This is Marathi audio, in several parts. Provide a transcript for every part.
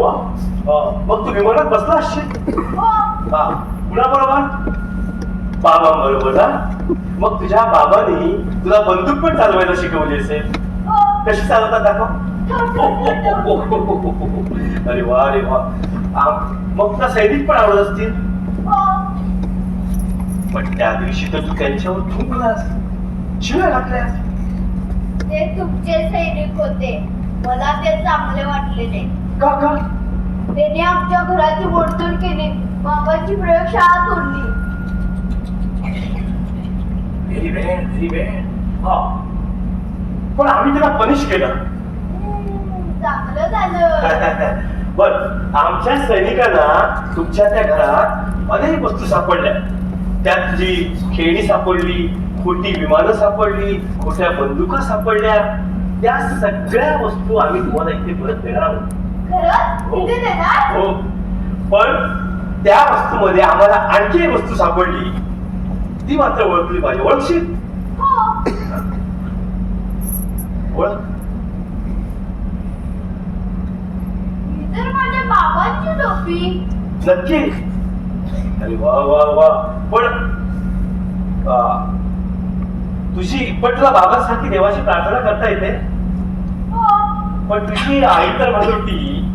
वा मग तू विमानात बसला असशील? हो. कुणाबरोबर? बाबांबरोबर ना मग तुझ्या बाबांनी तुला बंदूक पण चालवायला शिकवली असेल. हो. कशी चालवतात दाखव. हो. अरे वा अरे वा. मग तुला सैनिक पण आवडत असतील? पण त्या दिवशी तर तू त्यांच्यावर थुंकलास. शिव्या घातल्यास. ते तुमचे सैनिक होते. मला ते चांगले वाटले नाही का का? त्यांनी आमच्या घराची मोडतोड केली. बाबाची प्रयोगशाळा तोडली. व्हेरी बॅड व्हेरी बॅड हा. पण आम्ही त्याला पनिश केलं. चांगलं झालं. बर आमच्या सैनिकांना तुमच्या त्या घरात अनेक वस्तू सापडल्या. त्यात तुझी खेळणी सापडली खोटी विमानं सापडली खोट्या बंदुका सापडल्या. त्या सगळ्या वस्तू आम्ही तुम्हाला इथे परत देणार आहोत. खरंच? हो. हो. पण त्या वस्तूमध्ये आम्हाला आणखी एक वस्तू सापडली. ती मात्र ओळखली पाहिजे. ओळखशील? हो. ओळख. अरे वा वा वा. पण आ, तुझी पण तुला बाबांसारखी देवाची प्रार्थना करता येते? हो. पण तुझी आई तर म्हणत होती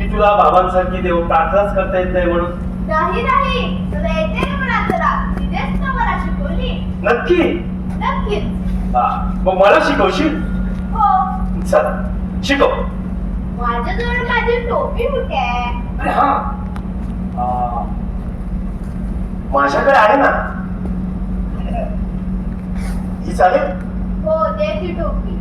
की तुला बाबांसारखी देव प्रार्थनाच करता येत नाही म्हणून? नाही नाही. तुला येते ना प्रार्थना तिथेच तर मला शिकवली. नक्की? नक्कीच. हा, मग मला शिकवशील? हो. चल शिकव. माझ्याजवळ माझी टोपी कुठे आहे? अरे हा. आ, माझ्याकडे आहे ना. ही चालेल हो दे ती टोपी.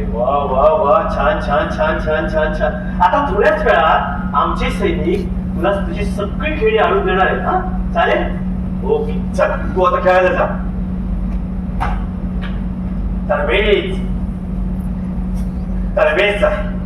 अरे वा वा वा छान छान छान छान छान छान. आता थोड्याच वेळात आमचे सैनिक तुला तुझी सगळी खेळी आणून देणार आहेत हा? चालेल? ओके चल तू आता खेळायला जा. तरबेज. तरबेज तर आहे